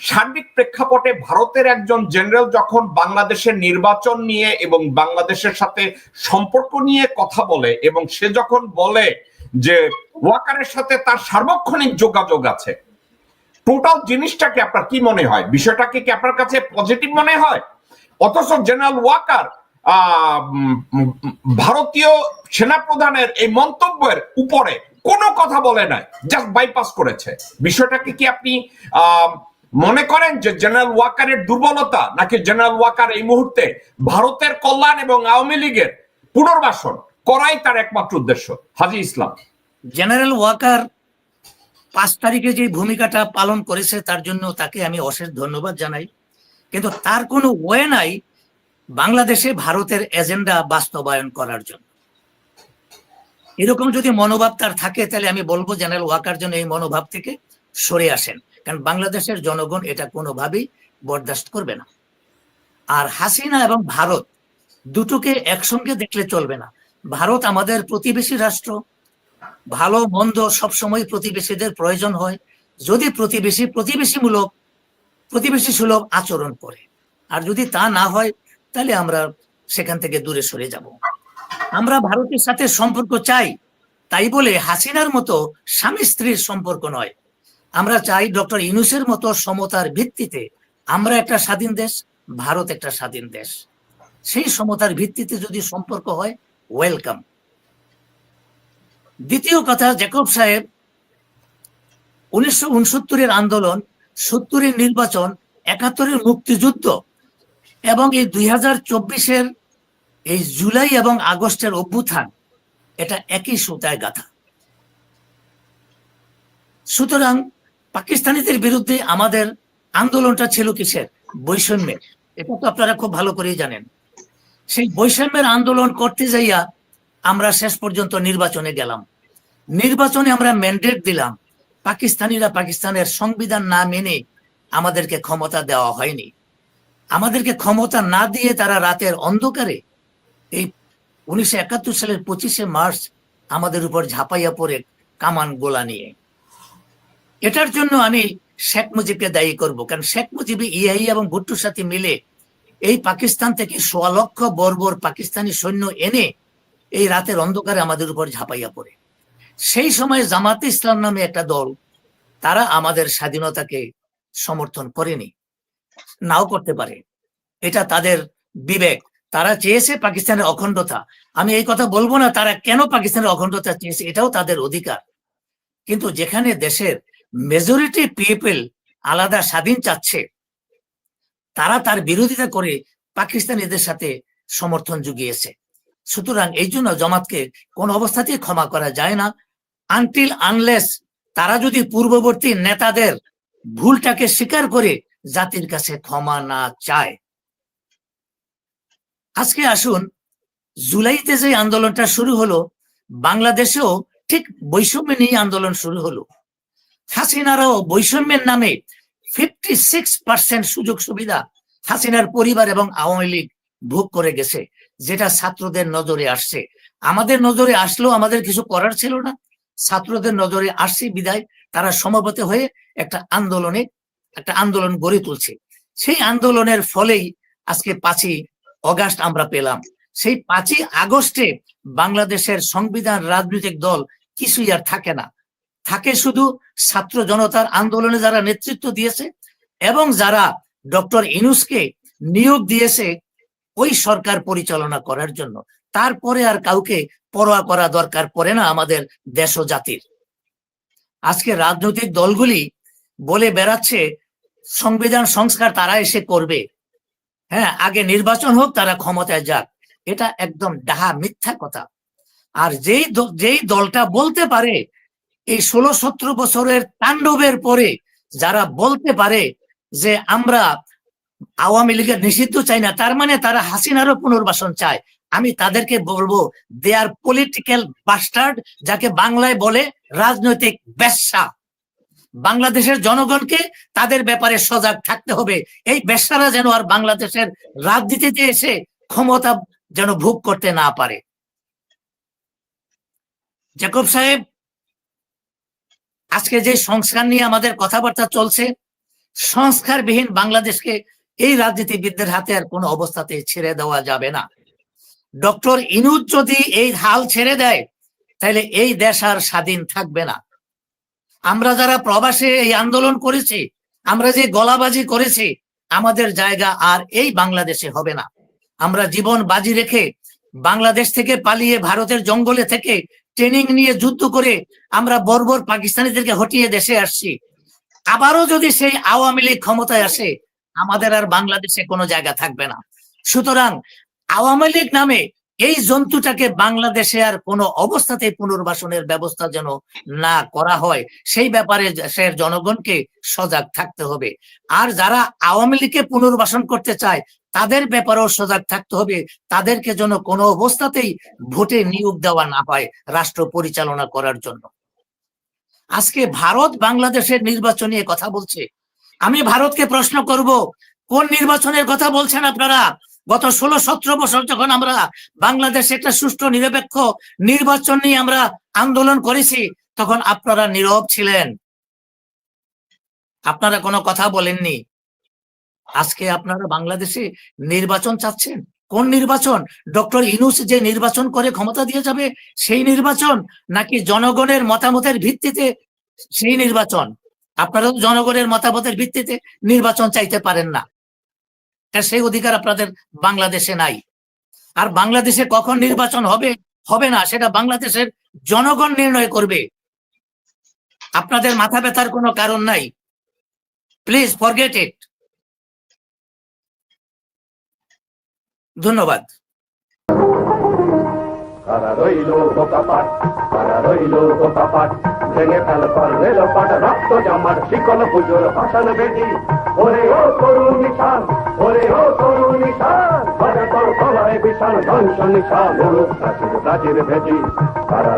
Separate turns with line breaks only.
সার্বিক প্রেক্ষাপটে ভারতের একজন জেনারেল যখন বাংলাদেশের নির্বাচন নিয়ে এবং বাংলাদেশের সাথে সম্পর্ক নিয়ে কথা বলে এবং সে যখন বলে যে ওয়াকারের সাথে তার সার্বক্ষণিক যোগাযোগ আছে টোটাল জিনিসটাকে আপনার কি মনে হয়? বিষয়টাকে কি আপনার কাছে পজিটিভ মনে হয়? অথচ জেনারেল ওয়াকার ভারতীয় সেনাপ্রধানের এই মন্তব্যের উপরে কোনো কথা বলে নাই জাস্ট বাইপাস করেছে। বিষয়টাকে কি আপনি আহ, মনে করেন যে জেনারেল ওয়াকারের দুর্বলতা নাকি জেনারেল ওয়াকার এই মুহূর্তে ভারতের কল্যাণ এবং আওয়ামী লীগের পুনর্বাসন করাই তার একমাত্র উদ্দেশ্য। হাজি ইসলাম।
জেনারেল ওয়াকার পাঁচ তারিখে যে ভূমিকাটা পালন করেছে, তার জন্য তাকে আমি অশেষ ধন্যবাদ জানাই। কিন্তু তার কোনো ওয়ে নাই বাংলাদেশে ভারতের এজেন্ডা বাস্তবায়ন করার জন্য। এরকম যদি মনোভাব তার থাকে, তাহলে আমি বলব জেনারেল ওয়াকার জন্য এই মনোভাব থেকে সরে আসেন। কারণ বাংলাদেশের জনগণ এটা কোনোভাবেই বরদাস্ত করবে না। আর হাসিনা এবং ভারত দুটোকে একসঙ্গে দেখলে চলবে না। ভারত আমাদের প্রতিবেশী রাষ্ট্র, ভালো, মন্দ সবসময় প্রতিবেশীদের প্রয়োজন হয়। যদি প্রতিবেশী প্রতিবেশীমূলক প্রতিবেশী সুলভ আচরণ করে। আর যদি তা না হয়, তাহলে আমরা সেখান থেকে দূরে সরে যাব। আমরা ভারতের সাথে সম্পর্ক চাই, তাই বলে হাসিনার মতো স্বামী স্ত্রীর সম্পর্ক নয়। আমরা চাই ডক্টর ইনুসের মতো সমতার ভিত্তিতে আমরা একটা স্বাধীন দেশ, ভারত একটা স্বাধীন দেশ। সেই সমতার ভিত্তিতে যদি সম্পর্ক হয় ওয়েলকাম দ্বিতীয় কথা জ্যাকব সাহেব, উনিশশো উনসত্তরের আন্দোলন, সত্তরের নির্বাচন, একাত্তরের মুক্তিযুদ্ধ এবং এই দুই হাজার চব্বিশের এই জুলাই এবং আগস্টের অভ্যুত্থান, এটা একই সুতায় গাথা। সুতরাং পাকিস্তানিদের বিরুদ্ধে আমাদের আন্দোলনটা ছিল কিসের? বৈষম্যের। এটা তো আপনারা খুব ভালো করেই জানেন। সেই বৈষম্যের আন্দোলন করতে যাইয়া আমরা শেষ পর্যন্ত নির্বাচনে গেলাম। নির্বাচনে আমরা ম্যান্ডেট দিলাম। পাকিস্তানিরা পাকিস্তানের সংবিধান না মেনে আমাদেরকে ক্ষমতা দেওয়া হয়নি। আমাদেরকে ক্ষমতা না দিয়ে তারা রাতের অন্ধকারে এই উনিশশো একাত্তর সালের পঁচিশে মার্চ আমাদের উপর ঝাঁপাইয়া পড়ে কামান গোলা নিয়ে। এটার জন্য আমি শেখ মুজিবকে দায়ী করব। কারণ শেখ মুজিব ইআই এবং ভুট্টোর সাথে মিলে এই পাকিস্তান থেকে সোয়া লক্ষ বর্বর পাকিস্তানি সৈন্য এনে এই রাতের অন্ধকারে আমাদের উপর ঝাঁপাইয়া পড়ে। সেই সময় জামাতে ইসলাম নামে একটা দল, তারা আমাদের স্বাধীনতাকে সমর্থন করেনি। নাও করতে পারে। এটা তাদের বিবেক। তারা চেয়েছে পাকিস্তানের অখণ্ডতা। আমি এই কথা বলব না, তারা কেন পাকিস্তানের অখণ্ডতা চেয়েছে, এটাও তাদের অধিকার। কিন্তু যেখানে দেশের মেজরিটি পিপল আলাদা স্বাধীন চাচ্ছে। তারা তার বিরোধিতা করে পাকিস্তানিদের সাথে সমর্থন জুগিয়েছে। সুতরাং এই জন্য জমাতকে কোন অবস্থাতেই ক্ষমা করা যায় না। আনটিল আনলেস তারা যদি পূর্ববর্তী নেতাদের ভুলটাকে স্বীকার করে জাতির কাছে ক্ষমা না চায়। আজকে আসুন, জুলাইতে যে আন্দোলনটা শুরু হলো, বাংলাদেশেও ঠিক বৈষম্য নিয়ে আন্দোলন শুরু হলো। হাসিনারাও বৈষম্যের নামে ফিফটি সিক্স পার্সেন্ট সুযোগ সুবিধা হাসিনার পরিবার এবং আওয়ামী লীগ ভোগ করে গেছে, যেটা ছাত্রদের নজরে আসছে। আমাদের নজরে আসলেও আমাদের কিছু করার ছিল না। ছাত্রদের নজরে আসছে বিদায়। তারা সমবেত হয়ে একটা আন্দোলনে, একটা আন্দোলন গড়ে তুলছে। সেই আন্দোলনের ফলেই আজকে পাঁচই অগাস্ট আমরা পেলাম। সেই পাঁচই আগস্টে বাংলাদেশের সংবিধান রাজনৈতিক দল কিছুই আর থাকে না। থাকে শুধু ছাত্র জনতার আন্দোলনে যারা নেতৃত্ব দিয়েছে এবং যারা ডক্টর ইনুসকে নিয়োগ দিয়েছে ওই সরকার পরিচালনা করার জন্য। তারপরে আর কাউকে পরোয়া করা দরকার পড়ে না আমাদের দেশ ও জাতির। আজকে রাজনৈতিক দলগুলি বলে বেড়াচ্ছে, সংবিধান সংস্কার তারা এসে করবে। হ্যাঁ আগে নির্বাচন হোক, তারা ক্ষমতায় যাক। এটা একদম ডাহা মিথ্যা কথা। আর যেই যেই দলটা বলতে পারে এই ষোলো সতেরো বছরের তাণ্ডবের পরে যারা বলতে পারে যে আমরা আওয়ামী লীগের নিষিদ্ধ চাই না, তার মানে তারা হাসিনারও পুনর্বাসন চায়। আমি তাদেরকে বলব দে আর পলিটিক্যাল বাস্টার্ড যাকে বাংলায় বলে রাজনৈতিক বেশ্যা। বাংলাদেশের জনগণকে তাদের ব্যাপারে সজাগ থাকতে হবে। এই বেশ্যারা যেন আর বাংলাদেশের রাজনীতিতে এসে ক্ষমতা যেন ভোগ করতে না পারে। জ্যাকব সাহেব আজকে যে সংস্কার নিয়ে আমাদের কথাবার্তা চলছে, সংস্কারবিহীন বাংলাদেশকে এই রাজনীতিবিদদের হাতে আর কোনো অবস্থাতে ছেড়ে দেওয়া যাবে না। ডক্টর ইনুজ যদি এই হাল ছেড়ে দেয়, তাহলে এই দেশ আর স্বাধীন থাকবে না। আমরা যারা প্রবাসে এই আন্দোলন করেছি, আমরা যে গলাবাজি করেছি, আমাদের জায়গা আর এই বাংলাদেশে হবে না। আমরা জীবন বাজি রেখে বাংলাদেশ থেকে পালিয়ে ভারতের জঙ্গলে থেকে ট্রেনিং নিয়ে যুদ্ধ করে আমরা বর্বর পাকিস্তানিদেরকে হটিয়ে দেশে আসছি। আবারও যদি সেই আওয়ামী লীগ ক্ষমতায় আসে, আমাদের আর বাংলাদেশে কোনো জায়গা থাকবে না। সুতরাং আওয়ামী লীগ নামে এই জন্তুটাকে বাংলাদেশে আর কোনো অবস্থাতেই পুনর্বাসনের ব্যবস্থা যেন না করা হয়, সেই ব্যাপারে দেশের জনগণকে সজাগ থাকতে হবে। আর যারা আওয়ামী লীগকে পুনর্বাসন করতে চায়, তাদের ব্যাপারেও সজাগ থাকতে হবে। তাদেরকে যেন কোনো অবস্থাতেই ভোটে নিয়োগ দেওয়া না হয় রাষ্ট্র পরিচালনা করার জন্য। আজকে ভারত বাংলাদেশের নির্বাচন নিয়ে কথা বলছে। আমি ভারতকে প্রশ্ন করব কোন নির্বাচনের কথা বলছেন আপনারা? গত ষোলো, সতেরো বছর যখন আমরা বাংলাদেশে একটা সুষ্ঠু, নিরপেক্ষ নির্বাচন নিয়ে আমরা আন্দোলন করেছি, তখন আপনারা নীরব ছিলেন। আপনারা কোনো কথা বলেননি। আজকে আপনারা বাংলাদেশে নির্বাচন চাচ্ছেন? কোন নির্বাচন? ডক্টর ইনুস যে নির্বাচন করে ক্ষমতা দিয়ে যাবে, সেই নির্বাচন? নাকি জনগণের মতামতের ভিত্তিতে সেই নির্বাচন? আপনারা জনগণের মতামতের ভিত্তিতে নির্বাচন চাইতে পারেন না। তা সেই অধিকার আপনাদের বাংলাদেশে নাই। আর বাংলাদেশে কখন নির্বাচন হবে হবে না, সেটা বাংলাদেশের জনগণ নির্ণয় করবে। আপনাদের মাথা ব্যথার কোনো কারণ নাই। প্লিজ ফরগেট ইট ধন্যবাদ।
ভেঙে ফেল কর রেল পাট রক্ত জমাট, শিকল পুজোর ভাষণ বেটি ওরে ও তরুণ নিশান, ওরে ও তরুণ নিশান বাজা তোর গলায় বিশাল ধ্বংস নিশান রাজির ভেটি কারা